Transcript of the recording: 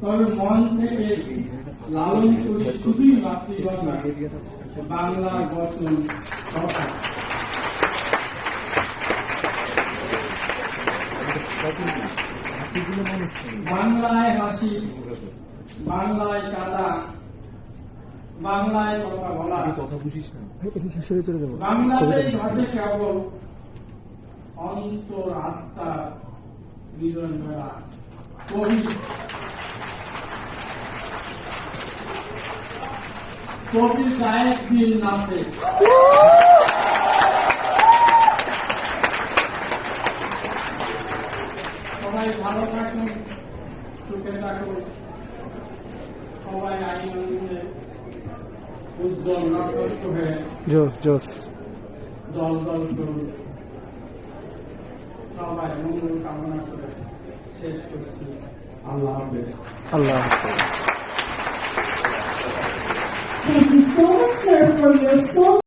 তবে মন থেকে লালন করি শুধুই মাতৃভাষা বাংলা বচন কথা। বাংলায় হাসি বাংলায় কাদা বাংলায় কথা বলা। কথা বুঝিস না। বাংলাতেই ঘটে কেবল অন্তর আত্মার মিলন মেলা কবি কবি গায়ক দিন নাচে। সবাই ভালো থাকুন সুখে থাকুন। সবাই আইনন্দে উজ্জ্বল নক্ষত্র হয়ে জোস জোস। দল দল করুন। সবাই মঙ্গল কামনা করে শেষ করেছি। আল্লাহ আল্লাহ হাফেজ। Thank you so much, sir, for your so